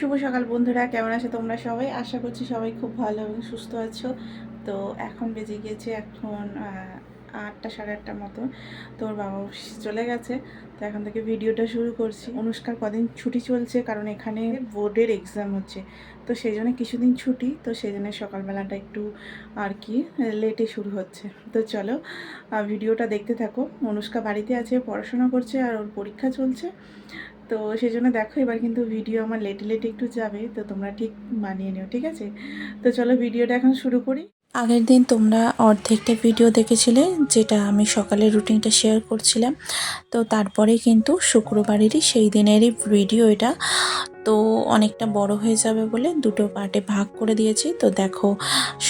শুভ সকাল বন্ধুরা, কেমন আছো তোমরা সবাই? আশা করছি সবাই খুব ভালো এবং সুস্থ আছো। তো এখন বেজে গিয়েছে এখন আটটা সাড়ে আটটার মতো তোর বাবা চলে গেছে, তো এখন থেকে ভিডিওটা শুরু করছি। অনুষ্কার কদিন ছুটি চলছে, কারণ এখানে বোর্ডের এক্সাম হচ্ছে। তো সেই জন্য কিছুদিন ছুটি, তো সেই জন্য সকালবেলাটা একটু আর কি লেটে শুরু হচ্ছে। তো চলো ভিডিওটা দেখতে থাকো। অনুষ্কা বাড়িতে আছে, পড়াশোনা করছে আর ওর পরীক্ষা চলছে। তো সেই জন্য দেখো এবার কিন্তু ভিডিও আমার লেটে লেটে একটু যাবে, তো তোমরা ঠিক মানিয়ে নিও, ঠিক আছে? তো চলো ভিডিওটা এখন শুরু করি। আগের দিন তোমরা অর্ধেকটা ভিডিও দেখেছিলে, যেটা আমি সকালের রুটিনটা শেয়ার করছিলাম। তো তারপরে কিন্তু শুক্রবারেরই সেই দিনেরই ভিডিও এটা। তো অনেকটা বড় হয়ে যাবে বলে দুটো পার্টে ভাগ করে দিয়েছি। তো দেখো,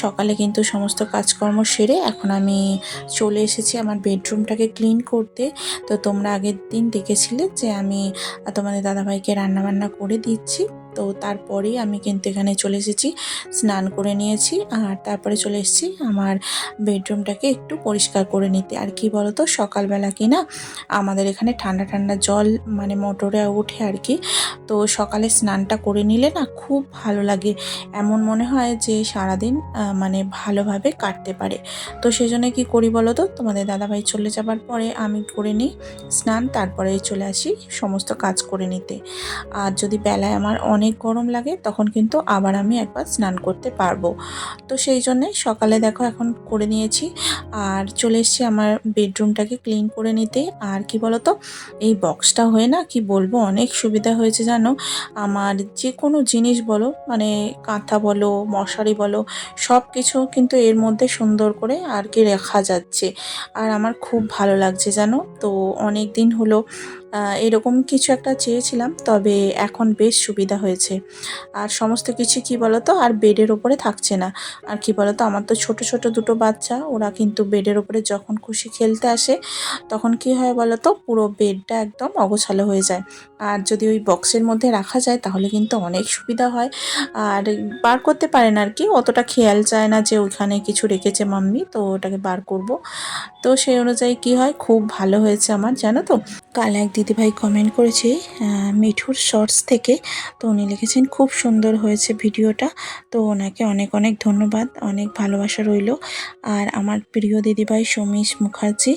সকালে কিন্তু সমস্ত কাজকর্ম সেরে এখন আমি চলে এসেছি আমার বেডরুমটাকে ক্লিন করতে। তো তোমরা আগের দিন দেখেছিলে যে আমি তোমাদের দাদাভাইকে রান্নাবান্না করে দিচ্ছি। তো তারপরেই আমি কিন্তু এখানে চলে এসেছি, স্নান করে নিয়েছি আর তারপরে চলে এসেছি আমার বেডরুমটাকে একটু পরিষ্কার করে নিতে। আর কি বলতো, সকালবেলা কি না আমাদের এখানে ঠান্ডা ঠান্ডা জল মানে মোটরে ওঠে আর কি। তো সকালে স্নানটা করে নিলে না খুব ভালো লাগে। এমন মনে হয় যে সারাদিন মানে ভালোভাবে কাটতে পারে। তো সেই জন্য কি করি বলো তো তোমাদের দাদাভাই চলে যাবার পরে আমি করে নিই স্নান, তারপরে চলে আসি সমস্ত কাজ করে নিতে। আর যদি বেলায় আমার অনেক গরম লাগে, তখন কিন্তু আবার আমি একবার স্নান করতে পারব। তো সেই জন্যে সকালে দেখো এখন করে নিয়েছি, আর চলে এসেছি আমার বেডরুমটাকে ক্লিন করে নিতে। আর কি বলতো, এই বক্সটা হয়ে না কি বলব, অনেক সুবিধা হয়েছে জানো? আমার যে কোনো জিনিস বলো মানে কাঁথা বলো, মশারি বলো সব কিছু কিন্তু এর মধ্যে সুন্দর করে আর কি রাখা যাচ্ছে। আর আমার খুব ভালো লাগছে জানো? তো অনেক দিন হলো এরকম কিছু একটা চেয়েছিলাম, তবে এখন বেশ সুবিধা হয়েছে। আর সমস্ত কিছু কি বলতো, আর বেডের ওপরে থাকছে না। আর কি বলতো, আমার তো ছোট ছোট দুটো বাচ্চা, ওরা কিন্তু বেডের ওপরে যখন খুশি খেলতে আসে, তখন কি হয় বলতো, পুরো বেডটা একদম অগোছালো হয়ে যায়। আর যদি ওই বক্সের মধ্যে রাখা যায়, তাহলে কিন্তু অনেক সুবিধা হয়। আর বার করতে পারেন আর কি, অতটা খেয়াল চায় না যে ওইখানে কিছু রেখেছে মাম্মি, তো ওটাকে বার করব। তো সেই অনুযায়ী কি হয়, খুব ভালো হয়েছে আমার, জানো তো? কাল এক দিদিভাই কমেন্ট করেছে মিঠুর শর্টস থেকে। তো উনি লিখেছেন, খুব সুন্দর হয়েছে ভিডিওটা। তো ওনাকে অনেক অনেক ধন্যবাদ, অনেক ভালোবাসা রইল। আর আমার প্রিয় দিদিভাই সমীশ মুখার্জি,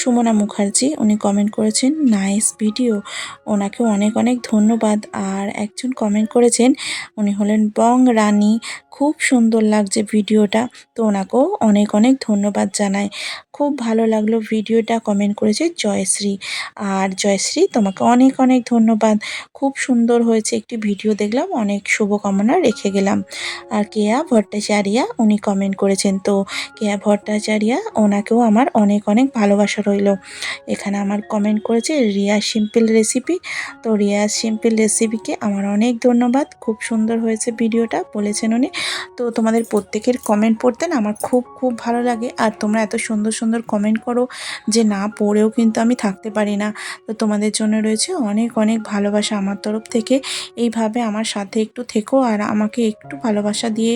সুমনা মুখার্জি, উনি কমেন্ট করেছেন নাইস ভিডিও ওনাকেও অনেক অনেক ধন্যবাদ। আর একজন কমেন্ট করেছেন, উনি হলেন বং রানী, খুব সুন্দর লাগছে ভিডিওটা। তো ওনাকেও অনেক অনেক ধন্যবাদ জানাই। খুব ভালো লাগল ভিডিওটা কমেন্ট করেছে জয়শ্রী। আর জয়শ্রী তোমাকে অনেক অনেক ধন্যবাদ। খুব সুন্দর হয়েছে একটি ভিডিও দেখলাম, অনেক শুভকামনা রেখে গেলাম। আর কেয়া ভট্টাচারিয়া উনি কমেন্ট করেছেন, তো কেয়া ভট্টাচারিয়া, ওনাকেও আমার অনেক অনেক ভালোবাসা রইল। এখানে আমার কমেন্ট করেছে, রিয়া সিম্পল রেসিপি তো রিয়া সিম্পল রেসিপিকে আমার অনেক ধন্যবাদ, খুব সুন্দর হয়েছে ভিডিওটা বলেছেন উনি। তো তোমাদের প্রত্যেকের কমেন্ট পড়তেন আমার খুব খুব ভালো লাগে। আর তোমরা এত সুন্দর সুন্দর কমেন্ট করো যে না পড়েও কিন্তু আমি থাকতে পারি না। তো তোমাদের জন্য রয়েছে। অনেক অনেক ভালোবাসা আমার তরফ থেকে। এইভাবে আমার সাথে একটু থেকো আর আমাকে একটু ভালোবাসা দিয়ে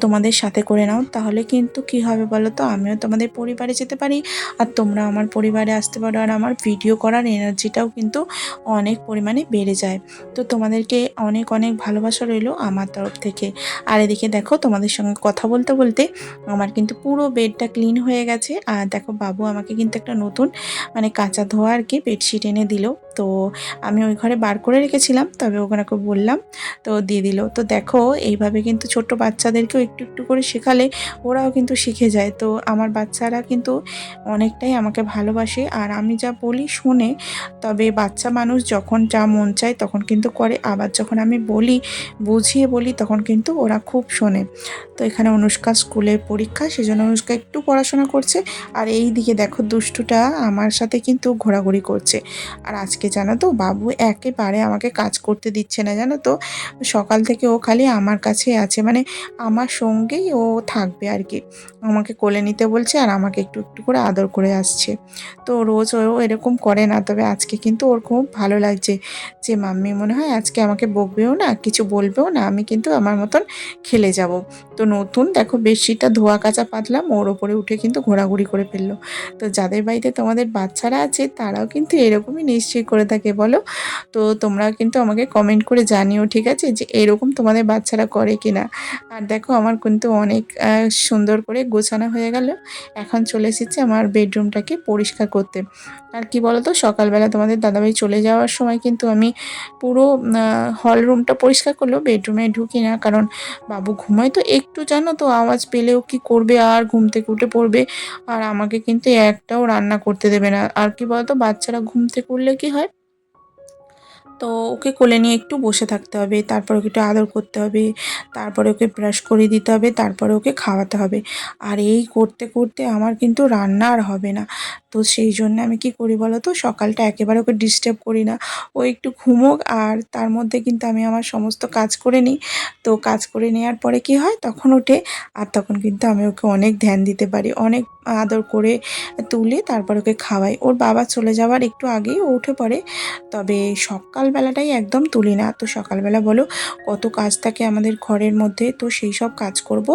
তোমাদের সাথে করে নাও। তাহলে কিন্তু কি হবে বলো তো আমিও তোমাদের পরিবারে যেতে পারি আর তোমরা আমার পরিবারে আসতে পারো আর আমার ভিডিও করার এনার্জিটাও কিন্তু অনেক পরিমাণে বেড়ে যায়। তো তোমাদেরকে অনেক অনেক ভালোবাসা রইল আমার তরফ থেকে। আর এদিকে দেখো তোমাদের সঙ্গে কথা বলতে বলতে আমার কিন্তু পুরো বেডটা ক্লিন হয়ে গেছে। আর দেখো বাবু আমাকে কিন্তু একটা নতুন মানে কাঁচা ধোয়া আর কি বেডশিট এনে দিল তো আমি ওই ঘরে বার করে রেখেছিলাম, তবে ওখানে বললাম, তো দিয়ে দিল। তো দেখো, এইভাবে কিন্তু ছোট্ট বাচ্চাদেরকেও একটু একটু করে শেখালে ওরাও কিন্তু শিখে যায়। তো আমার বাচ্চারা কিন্তু অনেকটাই আমাকে ভালোবাসে, আর আমি যা বলি শোনে, তবে বাচ্চা মানুষ যখন যা মন চায় তখন কিন্তু করে। আবার যখন আমি বলি, বুঝিয়ে বলি তখন কিন্তু ওরা খুব শোনে। তো এখানে অনুষ্কা স্কুলে পরীক্ষা, সেজন্য অনুষ্কা একটু পড়াশোনা করছে। আর এই দিকে দেখো, দুষ্টুটা আমার সাথে কিন্তু ঘোরাঘুরি করছে। আর আজকে জানো তো? বাবু একেবারে আমাকে কাজ করতে দিচ্ছে না, জানো তো? সকাল থেকে ও খালি আমার কাছে আছে মানে আমার সঙ্গেই ও থাকবে আর কি। আমাকে কোলে নিতে বলছে আর আমাকে একটু একটু করে আদর করে আসছে। তো রোজ ও এরকম করে না, তবে আজকে কিন্তু ওর খুব ভালো লাগছে যে, মাম্মি, মনে হয় আজকে আমাকে বকবেও না, কিছু বলবেও না, আমি কিন্তু আমার মতন খেলে যাব। তো নতুন দেখো বেডশিটটা ধোয়া কাচা পাতলাম, ওর ওপরে উঠে কিন্তু ঘোরাঘুরি করে ফেলল। তো যাদের বাড়িতে তোমাদের বাচ্চারা আছে, তারাও কিন্তু এরকমই নিশ্চয়ই করে থাকে, বলো? তো তোমরা কিন্তু আমাকে কমেন্ট করে জানিও, ঠিক আছে? যে এরকম তোমাদের বাচ্চারা করে কিনা। আর দেখো, আমার কিন্তু অনেক সুন্দর করে গোছানো হয়ে গেল। এখন চলে এসেছে আমার বেডরুমটাকে পরিষ্কার করতে। আর কি বলো তো সকালবেলা তোমাদের দাদাভাই চলে যাওয়ার সময় কিন্তু আমি পুরো হল রুমটা পরিষ্কার করলেও বেডরুমে ঢুকি না। কারণ বাবু ঘুমায় তো একটু, জানো তো? আওয়াজ পেলেও কি করবে, আর ঘুম থেকে উঠে পড়বে? আর আমাকে কিন্তু একটাও রান্না করতে দেবে না। আর কি বলতো, বাচ্চারা ঘুম থেকে উঠলে কি হয় তো ওকে কোলে নিয়ে একটু বসে থাকতে হবে, তারপর ওকে একটু আদর করতে হবে, তারপরে ওকে ব্রাশ করে দিতে হবে, তারপরে ওকে খাওয়াতে হবে। আর এই করতে করতে আমার কিন্তু রান্না আর হবে না। তো সেই জন্য আমি কি করি বলো তো? সকালটা একেবারে ওকে ডিস্টার্ব করি না। ও একটু ঘুমোক আর তার মধ্যে কিন্তু আমি আমার সমস্ত কাজ করে নিই। তো কাজ করে নেওয়ার পরে কি হয়? তখন ওঠে আর তখন কিন্তু আমি ওকে অনেক ধ্যান দিতে পারি। অনেক আদর করে তুলে, তারপর ওকে খাওয়াই। ওর বাবা চলে যাওয়ার একটু আগেই ও উঠে পড়ে। তবে সকালবেলাটাই একদম তুলি না। তো সকালবেলা বলো, কত কাজ থাকে আমাদের ঘরের মধ্যে? তো সেই সব কাজ করব,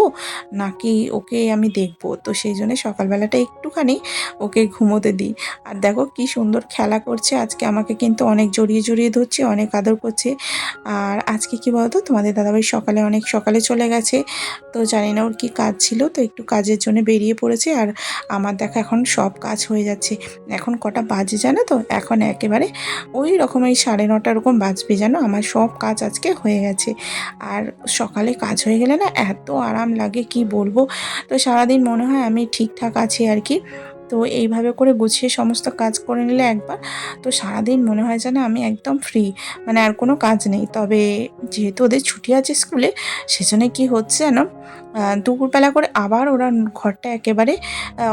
নাকি ওকে আমি দেখব? তো সেই জন্য সকালবেলাটা একটুখানি ওকে ঘুমোতে দিই। আর দেখো কি সুন্দর খেলা করছে। আজকে আমাকে কিন্তু অনেক জড়িয়ে জড়িয়ে ধরছে, অনেক আদর করছে। আর আজকে কি বলতো? তোমাদের দাদাভাই সকালে অনেক সকালে চলে গেছে। তো জানি না ওর কি কাজ ছিল, তো একটু কাজের জন্য বেরিয়ে পড়েছে। আর আমার দেখা এখন সব কাজ হয়ে যাচ্ছে। এখন কটা বাজে জানো তো? এখন একেবারে ওই রকম এই সাড়ে নটা এরকম বাজবে জানো? আমার সব কাজ আজকে হয়ে গেছে। আর সকালে কাজ হয়ে গেলে না এত আরাম লাগে, কি বলব? তো সারাদিন মনে হয় আমি ঠিকঠাক আছি আর কি। তো এইভাবে করে গুছিয়ে সমস্ত কাজ করে নিলে একবার। তো সারাদিন মনে হয় যেন আমি একদম ফ্রি মানে আর কোনো কাজ নেই। তবে যেহেতু ওদের ছুটি আছে স্কুলে সেজন্য কি হচ্ছে যেন দুপুরবেলা করে আবার ওরা ঘরটা একেবারে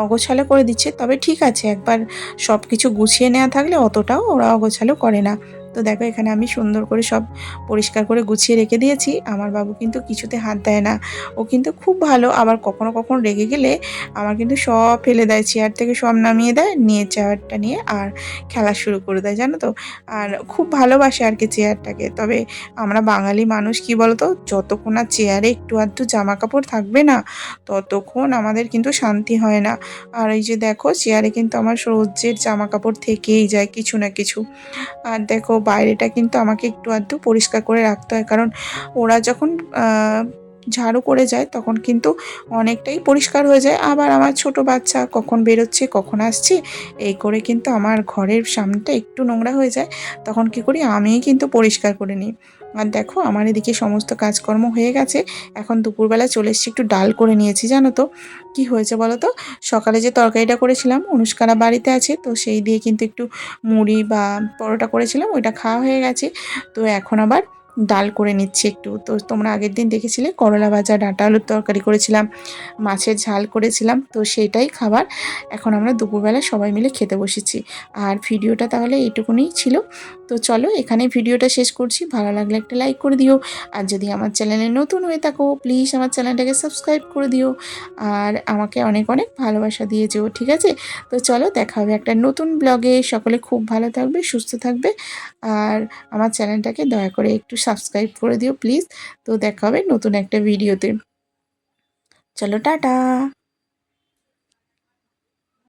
অগোছালো করে দিচ্ছে। তবে ঠিক আছে, একবার সব কিছু গুছিয়ে নেওয়া থাকলে অতটাও ওরা অগোছালো করে না। তো দেখো, এখানে আমি সুন্দর করে সব পরিষ্কার করে গুছিয়ে রেখে দিয়েছি। আমার বাবু কিন্তু কিছুতে হাত দেয় না। ও কিন্তু খুব ভালো। আবার কখনো কখনো রেগে গেলে আমার কিন্তু সব ফেলে দেয়। চেয়ার থেকে সব নামিয়ে দেয়, নিয়ে চেয়ারটা নিয়ে আর খেলা শুরু করে দেয়, জানো তো? আর খুব ভালোবাসে আর কি চেয়ারটাকে। তবে আমরা বাঙালি মানুষ, কি বলতো? যতক্ষণ না চেয়ারে একটু আধটু জামা কাপড় থাকবে না, ততক্ষণ আমাদের কিন্তু শান্তি হয় না। আর এই যে দেখো, চেয়ারে কিন্তু আমার রোজের জামা কাপড় থেকেই যায় কিছু না কিছু। আর দেখো বাইরেটা কিন্তু আমাকে একটু আধটু পরিষ্কার করে রাখতে হয়। কারণ ওরা যখন ঝাড়ু করে যায়, তখন কিন্তু অনেকটাই পরিষ্কার হয়ে যায়। আবার আমার ছোট বাচ্চা কখন বেরোচ্ছে, কখন আসছে, এই করে কিন্তু আমার ঘরের সামনেটা একটু নোংরা হয়ে যায়। তখন কি করি, আমিই কিন্তু পরিষ্কার করে নিই। আর দেখো, আমার এদিকে সমস্ত কাজকর্ম হয়ে গেছে। এখন দুপুরবেলা চলে এসেছি, একটু ডাল করে নিয়েছি, জানো তো। কি হয়েছে বলো তো? সকালে যে তরকারিটা করেছিলাম, অনুষ্কারা বাড়িতে আছে, তো সেই দিয়ে কিন্তু একটু মুড়ি বা পরোটা করেছিলাম, ওইটা খাওয়া হয়ে গেছে। তো এখন আবার ডাল করে নিচ্ছি একটু। তো তোমরা আগের দিন দেখেছিলে, করলা ভাজা, ডাঁটা আলুর তরকারি করেছিলাম, মাছের ঝাল করেছিলাম, তো সেটাই খাবার এখন আমরা দুপুরবেলা সবাই মিলে খেতে বসেছি। আর ভিডিওটা তাহলে এইটুকুনি ছিল। তো চলো এখানে ভিডিওটা শেষ করছি। ভালো লাগলে একটা লাইক করে দিও। আর যদি আমার চ্যানেলে নতুন হয়ে থাকো প্লিজ আমার চ্যানেলটাকে সাবস্ক্রাইব করে দিও। আর আমাকে অনেক অনেক ভালোবাসা দিয়ে যেও, ঠিক আছে? তো চলো দেখা হবে একটা নতুন ব্লগে সকলে খুব ভালো থাকবে, সুস্থ থাকবে। আর আমার চ্যানেলটাকে দয়া করে একটু সাবস্ক্রাইব করে দিও প্লিজ তো দেখা হবে নতুন একটা ভিডিওতে চলো, টাটা!